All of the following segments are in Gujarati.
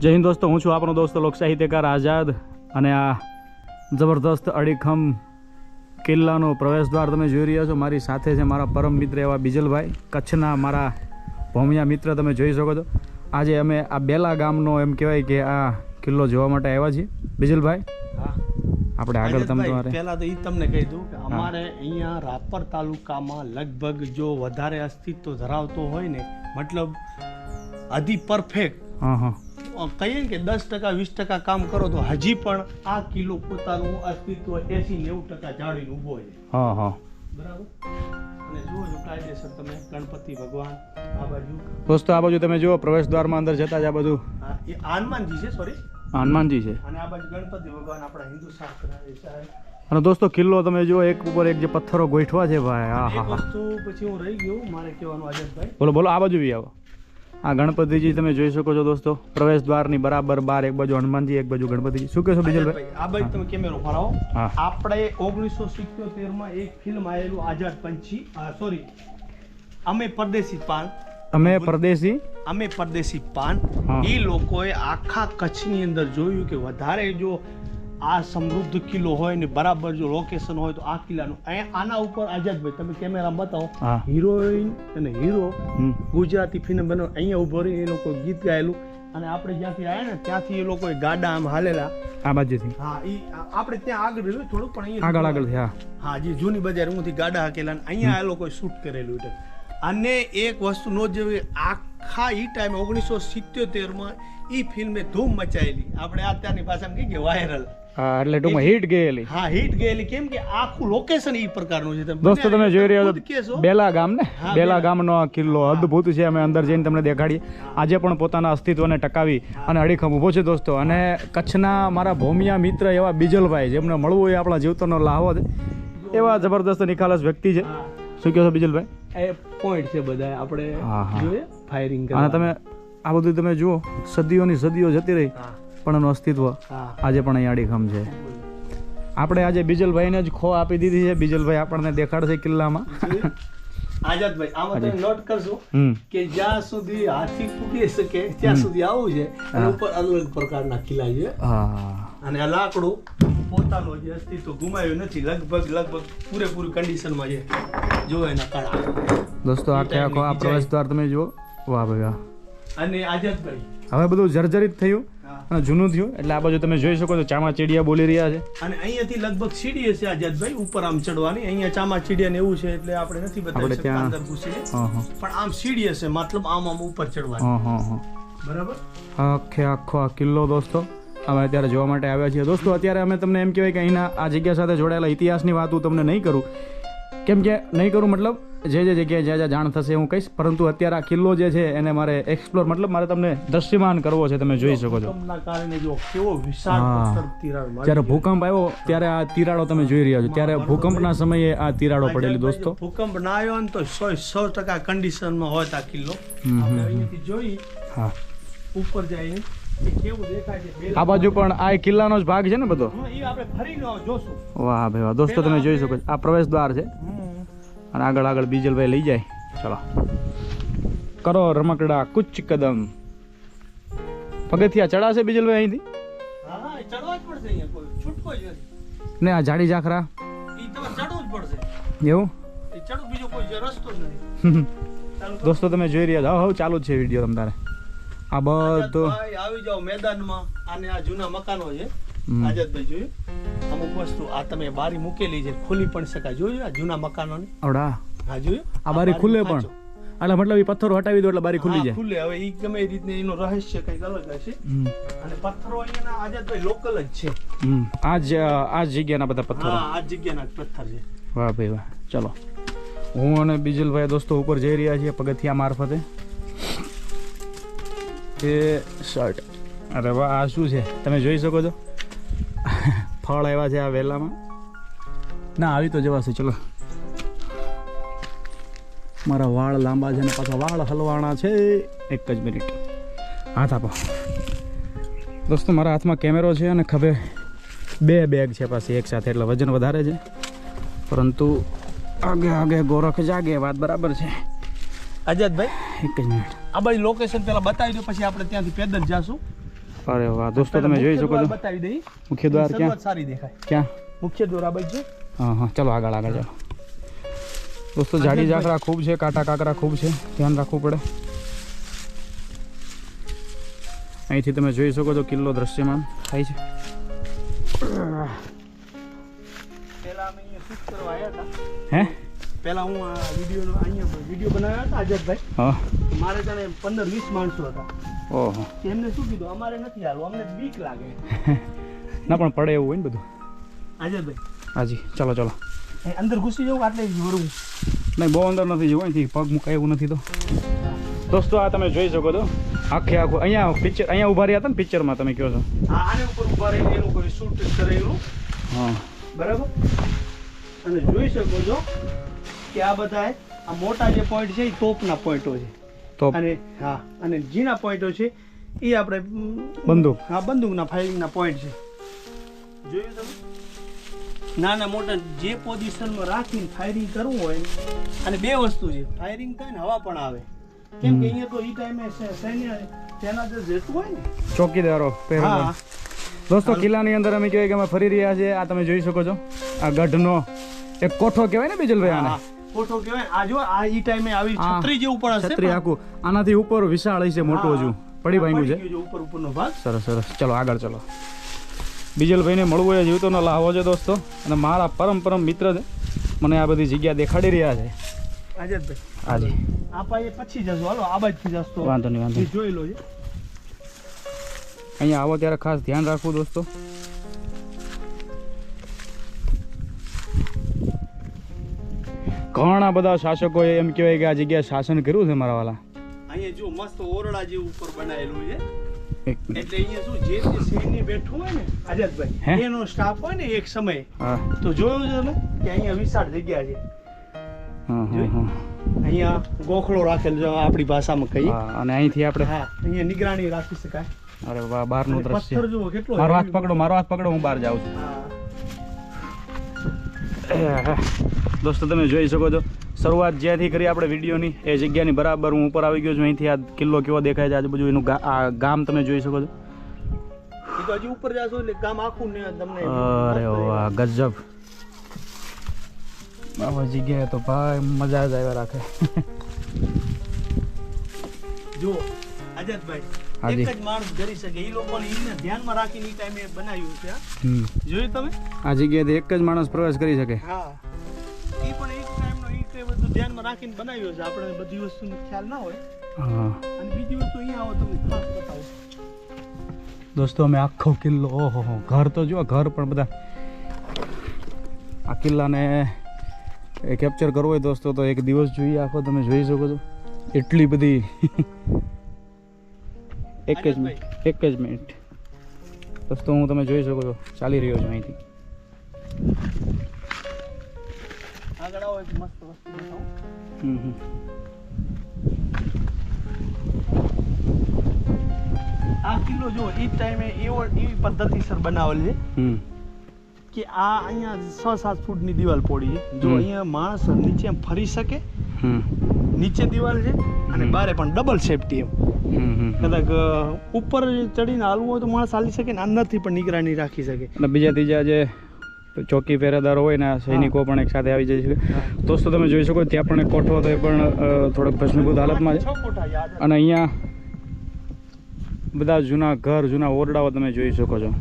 જય હિન્દ દોસ્તો હું છું આપણો દોસ્ત લોક સાહિત્યકાર આઝાદ અને આ જબરદસ્ત અડીખમ કિલ્લાનો પ્રવેશદ્વાર તમે જોઈ રહ્યા છો. મારી સાથે છે મારા પરમ મિત્ર એવા બીજલભાઈ. કચ્છના મારા ભોમિયા મિત્ર તમે જોઈ શકો છો. આજે અમે આ બેલા ગામનો એમ કહેવાય કે આ કિલ્લો જોવા માટે આવ્યા છીએ. બીજલભાઈ આપણે આગળ તમે તમારે પહેલા તો એ તમને કહી દઉં કે અમારે અહીંયા રાપર તાલુકામાં લગભગ જો વધારે અસ્તિત્વ ધરાવતો હોય ને મતલબ અધી પરફેક્ટ હા હા. કહીએ ને કે દસ ટકા વીસ ટકા કામ કરો તો હજી પણ આ કિલ્લો પોતાનું અસ્તિત્વ એસી નેવું ટકા જાળવીને ઊભો છે. હા હા. બરાબર? અને જુઓ છો કાયદેસર તમે ગણપતિ ભગવાન આ બાજુ. દોસ્તો આ બાજુ તમે જુઓ પ્રવેશ દ્વારમાં અંદર જતા જ આ બધું. એ હનુમાનજી છે સોરી હનુમાનજી છે. અને આ બાજુ ગણપતિ ભગવાન આપણા હિન્દુ શાસ્ત્ર અને દોસ્તો કિલ્લો તમે જુઓ એક ઉપર એક જે પથ્થરો ગોઠવા છે ભાઈ. હા હા હા વસ્તુ પછી હું રહી ગયો મારે કહેવાનું આઝાદભાઈ બોલો બોલો આ બાજુ બી આવો. આ ગણપતિજી તમે જોઈ શકો છો દોસ્તો પ્રવેશ દ્વારની બરાબર બાર એક બાજુ હનુમાનજી એક બાજુ ગણપતિજી. શું કહેશો બીજલભાઈ આ બાજુ તમે કેમેરો ફરાવો આપણે ઓગણીસો સિત્યોતેરમાં એક ફિલ્મ આવેલું આઝાદ પંછી સોરી અમે પરદેશી પાન. અમે પરદેશી? અમે પરદેશી પાન. એ લોકોએ આખા કચ્છની અંદર જોયું કે વધારે જો આ સમૃદ્ધ કિલ્લો હોય ને બરાબર જો લોકેશન હોય તો આ કિલ્લાનું. અહીંયા આના ઉપર આઝાદભાઈ તમે કેમેરામાં બતાવો. હિરોઈન અને હીરો ગુજરાતી ફિલ્મ બનો અહીંયા ઊભો રહી એ લોકો ગીત ગાયેલું. અને આપણે જ્યાંથી આવ્યા ને ત્યાંથી એ લોકોએ ગાડા આમ હાલેલા. આ બાજુથી. હા ઈ આપણે ત્યાં આગળ રહ્યું થોડું પણ અહીંયા આગળ આગળ હા. હા જે જૂની બજાર ઊંથી ગાડા હાકેલા અહીંયા આ લોકોએ શૂટ કરેલું છે. અને એક વસ્તુ નો જેવી આખા ઈ ટાઈમે ઓગણીસો સિત્યોતેરમાં ઈ ફિલ્મે ધૂમ મચાયેલી. આપણે અત્યારની ભાષામાં કહીએ કે વાયરલ હા એટલે ટૂંકમાં હિટ ગયેલી. હા હિટ ગયેલી. કેમ કે આખું લોકેશન એ પ્રકારનું છે. દોસ્તો તમે જોઈ રહ્યા છો બેલા ગામ ને? બેલા. ગામનો આ કિલ્લો અદ્ભુત છે અમે અંદર જઈને તમને દેખાડીએ. આજે પણ પોતાના અસ્તિત્વને ટકાવી અને અડીખમ ઊભો છે દોસ્તો. અને કચ્છના મારા ભોમિયા મિત્ર એવા બીજલભાઈ જેમને મળવું એ આપણા જીવતનો લાહવો છે એવા જબરદસ્ત નિખાલસ વ્યક્તિ છે. શું કહો છો બીજલભાઈ? એ પોઈન્ટ છે બધા આપણે. જોઈએ ફાયરિંગ અને તમે આ બધું તમે જુઓ સદીઓની સદીઓ જતી રહી. હા પણ એનું અસ્તિત્વ આજે પણ અહીંયા અડીખમ છે. આપણે આજે બીજલભાઈને જ ખો આપી દીધી છે. બીજલભાઈ આપણને દેખાડશે કિલ્લામાં. આઝાદભાઈ આમાં તમે નોટ કરશો કે જ્યાં સુધી હાથી ફૂટી શકે ત્યાં સુધી આવું છે. અને ઉપર અલગ અલગ પ્રકારના કિલ્લા છે. અને આ લાકડું પોતાનું જે અસ્તિત્વ ગુમાવ્યું નથી લગભગ લગભગ પૂરેપૂરી કન્ડિશનમાં છે. જો એના કાળા દોસ્તો આખે આખો આ પ્રવેશ દ્વાર તમે જુઓ. વાહ ભાઈ વાહ. અને આઝાદભાઈ. હવે બધું જર્જરિત થયું. અને જૂનું થયું. એટલે આ બાજુ તમે જોઈ શકો છો ચામા ચીડિયા બોલી રહ્યા છે. અને અહીંયાથી લગભગ સીડી હશે આઝાદભાઈ ઉપર આમ ચડવાની. અહીંયા ચામા ચીડિયા ને એવું છે એટલે આપણે નથી બતાવી શકતા અંદર ઘૂસીને. પણ આમ સીડી હશે મતલબ આમ આમ ઉપર ચડવાની. હા હા હા. બરાબર? આખે આખો આ કિલ્લો દોસ્તો અમે અત્યારે જોવા માટે આવ્યા છીએ. દોસ્તો અત્યારે અમે તમને એમ કહેવાય કે અહીંના આ જગ્યા સાથે જોડાયેલા ઇતિહાસની વાત હું તમને નહીં કરું. કેમ કે નહીં કરું મતલબ? જે જે જગ્યાએ જ્યાં જ્યાં જાણ થશે હું કહીશ. પરંતુ અત્યારે આ કિલ્લો જે છે એને મારે એક્સપ્લોર મતલબ મારે તમને દ્રશ્યમાન કરવો છે તમે જોઈ શકો છો. જ્યારે ભૂકંપ આવ્યો ત્યારે આ તિરાડો તમે જોઈ રહ્યા છો. ત્યારે ભૂકંપના સમયે આ તિરાડો પડેલી દોસ્તો. ભૂકંપ ના આવ્યો ને તો સો સો ટકા કન્ડિશનમાં હોય આ કિલ્લો. જોઈ હા. ઉપર બે- આ બાજુ પણ આ કિલ્લાનો જ ભાગ છે ને બધો? વાહ ભાઈ વાહ દોસ્તો તમે જોઈ શકો છો. આ પ્રવેશ દ્વાર છે. અને આગળ આગળ બીજલભાઈ લઈ જાય. ચલો. કરો રમકડા કુચ કદમ. પગથિયા ચડાશે બીજલભાઈ અહીંથી? ને આ જાડી ઝાખરા? એવું. દોસ્તો તમે જોઈ રહ્યા છો. હવે ચાલુ જ છે વીડિયો તમારે. આ બધું આવી જાઓ મેદાનમાં. અને આ જૂના મકાનો છે. આઝાદભાઈ જોયું? અમુક વસ્તુ આ તમે બારી મૂકેલી છે ખુલી પણ શકાય. જોયું આ જૂના મકાનોને? આવડા હા જોયું? આ બારી ખુલે પણ. એટલે મતલબ એ પથ્થરો હટાવી દો એટલે બારી ખુલ્લી જાય. ખુલ્લે હવે એ ગમે એ રીતને એનું રહસ્ય કંઈક અલગ હશે. અને પથ્થરો અહીંયાના આઝાદભાઈ લોકલ જ છે. આ જ આ જગ્યાના બધા પથ્થરો. હા આ જગ્યાના પથ્થર છે. વાહ ભાઈ વાહ. ચલો. હું અને બીજલભાઈ દોસ્તો ઉપર જઈ રહ્યા છીએ પગથિયા મારફતે. એ શર્ટ. અરે વાહ આ શું છે? તમે જોઈ શકો છો? ફળ આવ્યા છે આ વેલામાં. ના આવી તો જવાશે ચલો. મારા વાળ લાંબા છે ને પાછા વાળ હલવાણા છે. એક જ મિનિટ. હાથ આપો. દોસ્તો મારા હાથમાં કેમેરો છે અને ખભે બે બેગ છે પાછી એક સાથે એટલે વજન વધારે છે. પરંતુ આગે આગે ગોરખ જાગે વાત બરાબર છે. આઝાદભાઈ એક જ મિનિટ. આ બાજુ લોકેશન પેલા બતાવી દો પછી આપણે ત્યાંથી પેદલ જાશું. અરે વાહ દોસ્તો તમે જોઈ શકો છો. બતાવી દઈ મુખ્ય દ્વાર ક્યાં? સારી દેખાય. ક્યાં? મુખ્ય દ્વાર આ બાજુ. છે હા હા ચલો આગળ આગળ ચાલો. દોસ્તો જાડી ઝાકરા ખૂબ છે કાંટા કાંકરા ખૂબ છે ધ્યાન રાખવું પડે. અહીંથી તમે જોઈ શકો છો કિલ્લો દ્રશ્યમાન થાય છે. હે? પહેલા હું આ અહીંયા વીડિયો બનાવ્યા હતા આઝાદભાઈ. હા. મારે જાણે પંદર વીસ માણસો હતા. ઓહો. એમને શું કીધું? અમારે નથી હાલવું અમને બીક લાગે. ના પણ પડે એવું હોય ને બધું. આઝાદભાઈ. હાજી ચલો ચલો. અંદર ઘૂસી જવું આટલે જ વરવું નહીં બહુ અંદર નથી જવું અહીંથી પગ મુકાય એવું નથી તો. દોસ્તો આ તમે જોઈ શકો છો આખે આખું અહીંયા પિક્ચર અહીંયા ઊભા રહ્યા હતા ને પિક્ચરમાં તમે કહો છો. આને ઉપર ઊભા રહીને એનું કોઈ શૂટ કરેલું. હા. બરાબર? અને જોઈ શકો છો કે આ બધા આ મોટા જે પોઈન્ટ છે એ ટોપના પોઈન્ટો છે. તો અને હા અને જીના પોઈન્ટો છે એ આપણે બંદૂક. હા બંદૂકના ફાયરિંગના પોઈન્ટ છે. જોયું તમે? નાના મોટા જે પોઝિશનમાં રાખીને ફાયરિંગ કરવું હોય અને બે વસ્તુ છે. ફાયરિંગ થાય ને હવા પણ આવે. કેમ કે અહીંયા તો એ ટાઈમે સૈન્ય તેના જે જતું હોય ને. ચોકીદારો હા. દોસ્તો કિલ્લાની અંદર અમે કહેવાય કે અમે ફરી રહ્યા છીએ. આ તમે જોઈ શકો છો. આ ગઢનો એક કોઠો કહેવાય ને બીજલભાઈ આને? ફોટો કહેવાય? આ જો આ ઈ ટાઈમે આવી છત્રી જેવું પણ હશે છત્રી આખું. આનાથી ઉપર વિશાળ હશે મોટો. હજુ. પડી ભાંગ્યું છે. ઉપર ઉપરનો ભાગ. સરસ સરસ. ચલો આગળ ચલો. બીજલભાઈને મળવું એ જીવતોનો લાહવો છે દોસ્તો. અને મારા પરમ પરમ મિત્ર છે. મને આ બધી જગ્યા દેખાડી રહ્યા છે. આઝાદભાઈ હાજી આપા એ પછી જશો. હાલો આ બાજુથી જશો. વાંધો નહીં વાંધો જોઈ લો અહીંયા આવો ત્યારે ખાસ ધ્યાન રાખવું દોસ્તો. ઘણા બધા શાસકોએ એમ કહેવાય કે આ જગ્યાએ શાસન કર્યું છે મારા વાલા અહીંયા જો મસ્ત ઓરડા જેવું ઉપર બનાવેલું છે. એટલે અહીંયા શું જે તે સૈન્ય બેઠું હોય ને? આઝાદભાઈ એનો સ્ટાફ હોય ને એક સમય. તો જોયું છે તમે કે અહીંયા વિશાળ જગ્યા છે. અહીંયા ગોખલો રાખેલો છે આપણી ભાષામાં કહીએ. અને અહીંથી આપણે હા અહીંયા નિગરાણી રાખી શકાય. અરે વાહ બહારનું દ્રશ્ય. પથ્થર જુઓ કેટલો મારો હાથ પકડો મારો હાથ પકડો હું બહાર જાઉં છું. દોસ્તો તમે જોઈ શકો છો. શરૂઆત જ્યાંથી કરી આપણે વિડીયોની એ જગ્યાની બરાબર હું ઉપર આવી ગયો છું. અહીંથી આ કિલ્લો કેવો દેખાય છે આજુબાજુ એનું આ ગામ તમે જોઈ શકો છો. હજી ઉપર જાશો એટલે ગામ આખું ને તમને અરે વાહ ગજબ. આવા જગ્યાએ તો ભાઈ મજા જ આવ્યા રાખે. જો આઝાદભાઈ એક જ માણસ કરી શકે. એ લોકોને એને ધ્યાનમાં રાખીને એ ટાઈમે બનાવ્યું છે જોયું તમે? આ જગ્યાએથી એક જ માણસ પ્રવેશ કરી શકે. હા. પણ એક ટાઈમનો એક તે બધું ધ્યાનમાં રાખીને બનાવ્યો છે. આપણે બધી વસ્તુનો ખ્યાલ ના હોય. હા. અને બીજી વસ્તુ અહીંયા આવો તમને ખાસ બતાવું. દોસ્તો અમે આખો કિલ્લો ઓહો ઘર તો જો ઘર પણ બધા. આ કિલ્લાને કેપ્ચર કરવો હોય દોસ્તો તો એક દિવસ જોઈએ આખો તમે જોઈ શકો છો. એટલી બધી. એક જ મિનિટ એક જ મિનિટ. દોસ્તો હું તમે જોઈ શકો છો ચાલી રહ્યો છું અહીંથી. આગળ આવો એક મસ્ત વસ્તુ બતાવું. હમ હમ. આ કિલ્લો જો એ ટાઈમે એવો એવી પદ્ધતિસર બનાવેલ છે કે આ અહીંયા છ સાત ફૂટની દિવાલ પોડી છે. જો અહીંયા માણસ નીચે ફરી શકે હમ. નીચે દિવાલ છે અને બારે પણ ડબલ સેફટી એમ. કદાચ ઉપર ચડીને હાલવું હોય તો માણસ હાલી શકે ને અંદરથી પણ નિગરાની રાખી શકે. અને બીજા ત્રીજા જે ચોકી પહેરેદારો હોય ને સૈનિકો પણ એક સાથે આવી જાય છે. દોસ્તો તમે જોઈ શકો ત્યાં પણ એક કોઠો હતો એ પણ થોડોક ભસ્મીભૂત હાલતમાં છે. અને અહીંયા બધા જૂના ઘર જૂના ઓરડાઓ તમે જોઈ શકો છો.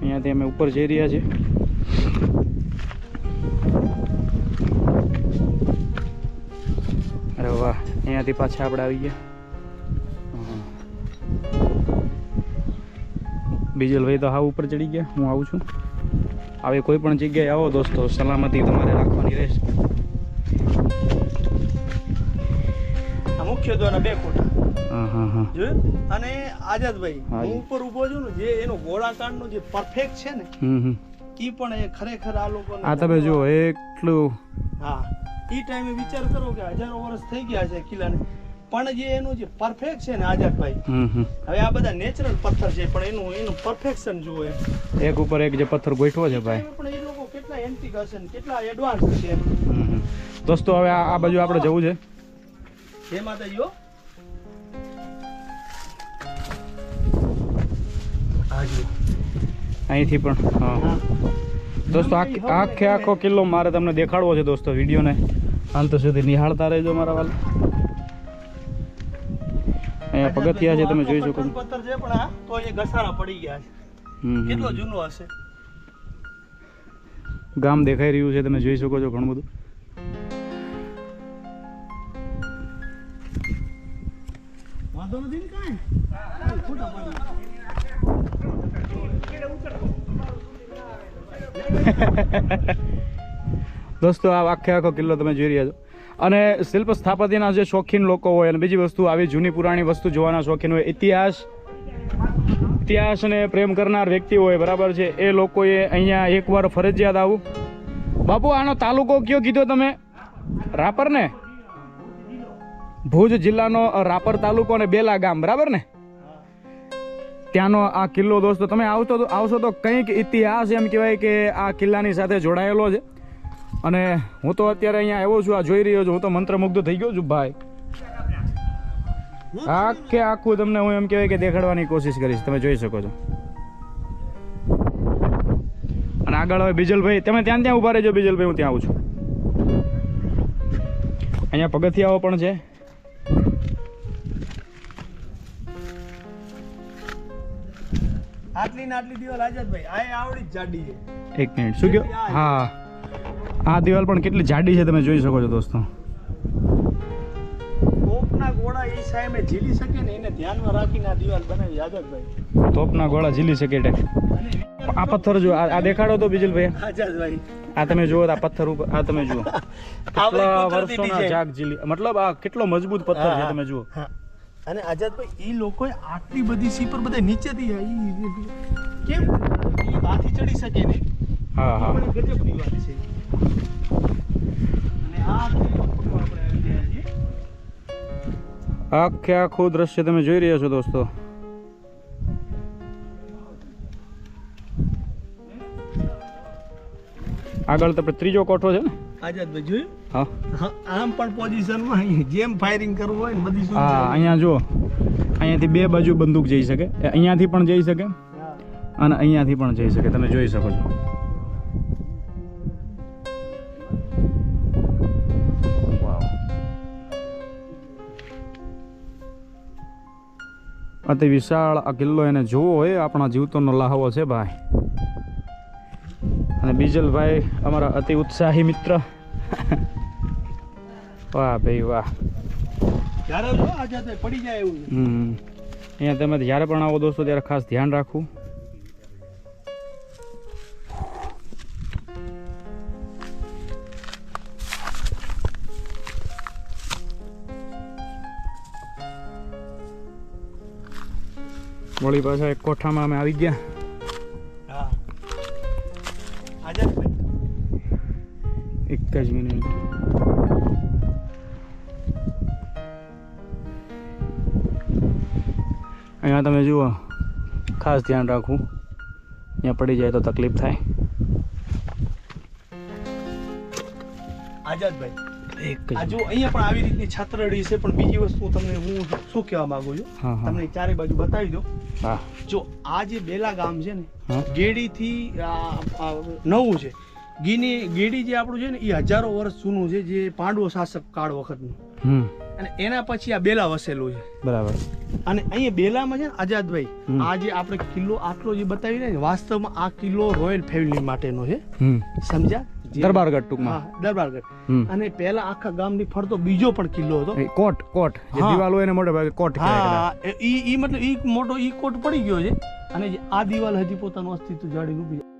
અહીંયાથી અમે ઉપર જઈ રહ્યા છીએ. અરે વાહ અહીંયાથી પાછા આપણે આવી ગયા. બીજલભાઈ તો હા ઉપર ચડી ગયા હું આવું છું. આવી કોઈ પણ જગ્યાએ આવો દોસ્તો સલામતી તમારે રાખવાની રહેશે. મુખ્ય દ્વારા બે અને આઝાદભાઈ હું ઉપર ઊભો છું ને જે એનો ગોળાકારનો જે પરફેક્ટ છે ને એ પણ એ ખરેખર આ લોકો આ તમે જો એટલું હા એ ટાઈમે વિચાર કરો કે હજારો વર્ષ થઈ ગયા છે કિલ્લાને પણ જે એનું જે પરફેક્ટ છે ને આઝાદભાઈ હમ હમ હવે આ બધા નેચરલ પથ્થર છે પણ એનું એનું પરફેક્શન જુઓ એક ઉપર એક જે પથ્થર ગોઠવો છે ભાઈ પણ એ લોકો કેટલા એન્ટિક હશે ને કેટલા એડવાન્સ છે એમ. હમ, હમ. દોસ્તો હવે આ બાજુ આપણે જવું છે હે માતાજી હો આ જુઓ. અહીંથી પણ હા હા. દોસ્તો આખ- આખે આખો કિલ્લો મારે તમને દેખાડવો છે દોસ્તો વિડીયોને અંત સુધી નિહાળતા રહેજો મારા વાલ અહીંયા પગથિયા છે તમે જોઈ શકો. છો. પથ્થર છે પણ આ તો એ ઘસારા પડી ગયા છે. કેટલો જૂનો હશે? ગામ દેખાઈ રહ્યું છે તમે જોઈ શકો છો ઘણું બધું. વાંધો નથી ને કાંઈ? દોસ્તો આ આખે આખો કિલ્લો તમે જોઈ રહ્યા છો. અને શિલ્પ સ્થાપત્યના જે શોખીન લોકો હોય અને બીજી વસ્તુ, આવી જૂની પુરાણી વસ્તુ જોવાના શોખીન હોય, ઇતિહાસ. ઇતિહાસને પ્રેમ કરનાર વ્યક્તિ હોય, બરાબર છે? એ લોકોએ અહીંયા એકવાર ફરજિયાત આવું. બાપુ, આનો તાલુકો કયો કીધો તમે? રાપર ને? ભુજ જિલ્લાનો રાપર તાલુકો અને બેલા ગામ, બરાબર ને? ત્યાંનો આ કિલ્લો, દોસ્તો, તમે આવતો આવશો તો કંઈક ઇતિહાસ એમ કહેવાય કે આ કિલ્લાની સાથે જોડાયેલો છે. અને હું તો અત્યારે અહીંયા આવ્યો છું આ જોઈ રહ્યો છું. હું તો મંત્રમુગ્ધ થઈ ગયો છું ભાઈ. આખે આખું તમને હું એમ કહેવાય કે દેખાડવાની કોશિશ કરીશ. તમે જોઈ શકો છો. અને આગળ હવે બીજલભાઈ તમે ત્યાં ત્યાં ઊભા રહેજો બીજલભાઈ હું ત્યાં આવું છું. અહીંયા પગથિયાઓ પણ છે. આટલી ને આટલી દિવાલ આઝાદભાઈ આ આવડી જ જાડી છે. એક મિનિટ શું કયો હા. આ દિવાલ પણ કેટલી જાડી છે તમે જોઈ શકો છો દોસ્તો. તોપના ગોળા એ સામે ઝીલી શકે ને એને ધ્યાનમાં રાખીને આ દિવાલ બનાવી. આઝાદભાઈ તોપના ગોળા ઝીલી શકે એટલે. આ પથ્થર જો આ દેખાડો તો બીજલભાઈ. આઝાદભાઈ આ તમે જુઓ આ પથ્થર ઉપર આ તમે જુઓ. કેટલા વર્ષોના જાગ ઝીલી મતલબ આ કેટલો મજબૂત પથ્થર છે તમે જુઓ. અને આઝાદભાઈ એ લોકોએ આટલી બધી સીપર બધા નીચેથી આ ઈ- ઈ- કેમ? હાથી ચડી શકે ને? હા હા. ગજબ વાત છે. આખે આખું દ્રશ્ય તમે જોઈ રહ્યા છો દોસ્તો. આગળ તો ત્રીજો કોઠો છે ને? આઝાદભાઈ જોયું? હા. હા, આમ પણ પોઝિશનમાં જેમ ફાયરિંગ કરવું હોય ને બધી હા અહીંયા જુઓ. અહીંયાથી બે બાજુ બંદૂક જઈ શકે. અહીંયાથી પણ જઈ શકે અને અહીંયાથી પણ જઈ શકે. તમે જોઈ શકો છો. અતિ વિશાળ આ કિલ્લો એને જોવો હોય આપણા જીવતોનો લાહવો છે ભાઈ. અને બીજલભાઈ અમારા અતિ ઉત્સાહી મિત્ર. વાહ ભાઈ વાહ. જ્યારે પડી જાય એવું હમ. અહીંયા તમે જ્યારે પણ આવો દોસ્તો ત્યારે ખાસ ધ્યાન રાખવું. વળી પાછા એક કોઠામાં અમે આવી ગયા. હા. આઝાદભાઈ એક જ મિનિટ. અહીંયા તમે જુઓ ખાસ ધ્યાન રાખવું. અહીંયા પડી જાય તો તકલીફ થાય. આઝાદભાઈ. એક આ જો અહીંયા પણ આવી રીતની છાતરડી છે પણ બીજી વસ્તુ તમને હું શું કહેવા માંગુ છું? તમને ચારે બાજુ બતાવી દો હા. જો આ જે બેલા ગામ છે ને ગેડી આ નવું છે. ગીની ગેડી જે આપણું છે ને એ હજારો વર્ષ જૂનું છે જે પાંડવો શાસક કાળ વખતનું. અને એના પછી આ બેલા વસેલું છે. બરાબર. અને અહીંયા બેલામાં છે ને આઝાદભાઈ આ જે આપણે કિલ્લો આટલો જે બતાવી રહ્યા ને વાસ્તવમાં આ કિલ્લો રોયલ ફેમિલી માટેનો છે. સમજ્યા? દરબારગઢ ટૂંકમાં. દરબારગઢ. અને પહેલા આખા ગામની ફરતો બીજો પણ કિલ્લો હતો. કોટ કોટ. જે. દિવાલ હોય એને મોટે ભાગે કોટ હા ઈ ઈ મતલબ ઈ મોટો ઈ કોટ પડી ગયો છે. અને આ દિવાલ હજી પોતાનું અસ્તિત્વ જાળવી છે